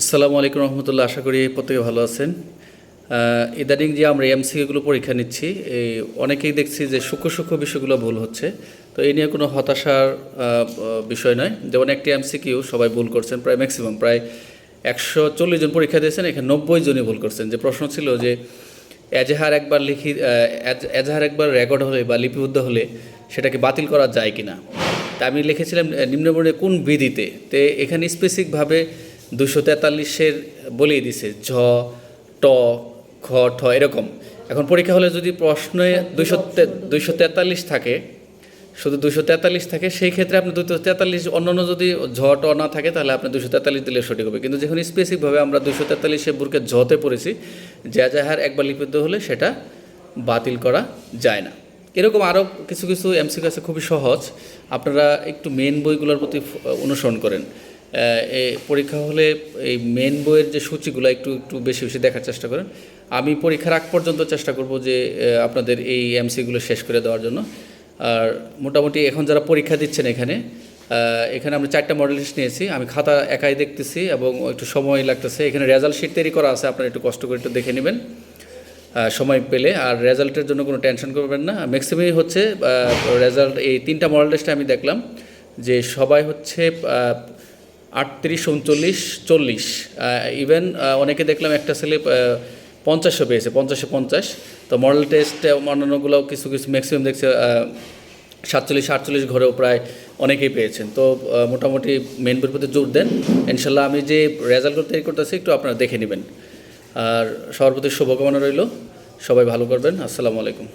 আসসালামু আলাইকুম রহমতুল্লাহ, আশা করি প্রত্যেকে ভালো আছেন। ইদানিং যে আমরা এমসিকিউগুলো পরীক্ষা নিচ্ছি, এই অনেকেই দেখছি যে সূক্ষ্ম সূক্ষ্ম বিষয়গুলো ভুল হচ্ছে। তো এই নিয়ে কোনো হতাশার বিষয় নয়। যেমন একটি এমসিকিউ, সবাই ভুল করছেন প্রায় ম্যাক্সিমাম, প্রায় একশো চল্লিশ জন পরীক্ষা দিয়েছেন, এখানে নব্বই জনই ভুল করছেন। যে প্রশ্ন ছিল যে, এজাহার একবার লিখি এজ- এজাহার একবার রেকর্ড হলে বা লিপিবদ্ধ হলে সেটাকে বাতিল করা যায় কি না তা আমি লিখেছিলাম নিম্নবর্ণে কোন বিধিতে? তে এখানে স্পেসিফিকভাবে দুশো তেতাল্লিশের বলেই দিছে, ঝ, ট খ ঠ, এরকম। এখন পরীক্ষা হলে যদি প্রশ্নে দুইশো দুইশো তেতাল্লিশ থাকে, শুধু দুশো তেতাল্লিশ থাকে, সেই ক্ষেত্রে আপনি দুশো তেতাল্লিশ অন্যান্য যদি ঝ, ট না থাকে, তাহলে আপনি দুশো তেতাল্লিশ দিলে সঠিক হবে। কিন্তু যখন স্পেসিফিকভাবে আমরা দুশো তেতাল্লিশে বুরকে ঝতে পড়েছি, যা যাহার একবার লিপিবদ্ধ হলে সেটা বাতিল করা যায় না। এরকম আরও কিছু কিছু এমসি কাছে খুবই সহজ। আপনারা একটু মেন বইগুলোর প্রতি অনুসরণ করেন। পরীক্ষা হলে এই মেন বইয়ের যে সূচিগুলো একটু একটু বেশি বেশি দেখার চেষ্টা করেন। আমি পরীক্ষার আগ পর্যন্ত চেষ্টা করব যে আপনাদের এই এমসিগুলো শেষ করে দেওয়ার জন্য। আর মোটামুটি এখন যারা পরীক্ষা দিচ্ছেন এখানে এখানে আমরা চারটা মডেল লিস্ট নিয়েছি। আমি খাতা একাই দেখতেছি এবং একটু সময় লাগতেছে। এখানে রেজাল্ট শিট তৈরি করা আছে, আপনারা একটু কষ্ট করে একটু দেখে নেবেন। সময় পেলে। আর রেজাল্টের জন্য কোনো টেনশন করবেন না। ম্যাক্সিমামই হচ্ছে রেজাল্ট এই তিনটা মডেল টেস্টে আমি দেখলাম, যে সবাই হচ্ছে আটত্রিশ, উনচল্লিশ, চল্লিশ। ইভেন অনেকে দেখলাম একটা ছেলে পঞ্চাশও পেয়েছে, পঞ্চাশে পঞ্চাশ। তো মডেল টেস্ট অন্যান্যগুলো কিছু কিছু ম্যাক্সিমাম দেখছে সাতচল্লিশ, আটচল্লিশ ঘরেও প্রায় অনেকেই পেয়েছেন। তো মোটামুটি মেন বইয়ের প্রতি জোর দেন। ইনশাল্লাহ আমি যে রেজাল্টগুলো তৈরি করতেছি, একটু আপনারা দেখে নেবেন। আর সবার প্রতি শুভকামনা রইল। সবাই ভালো করবেন। আসসালামু আলাইকুম।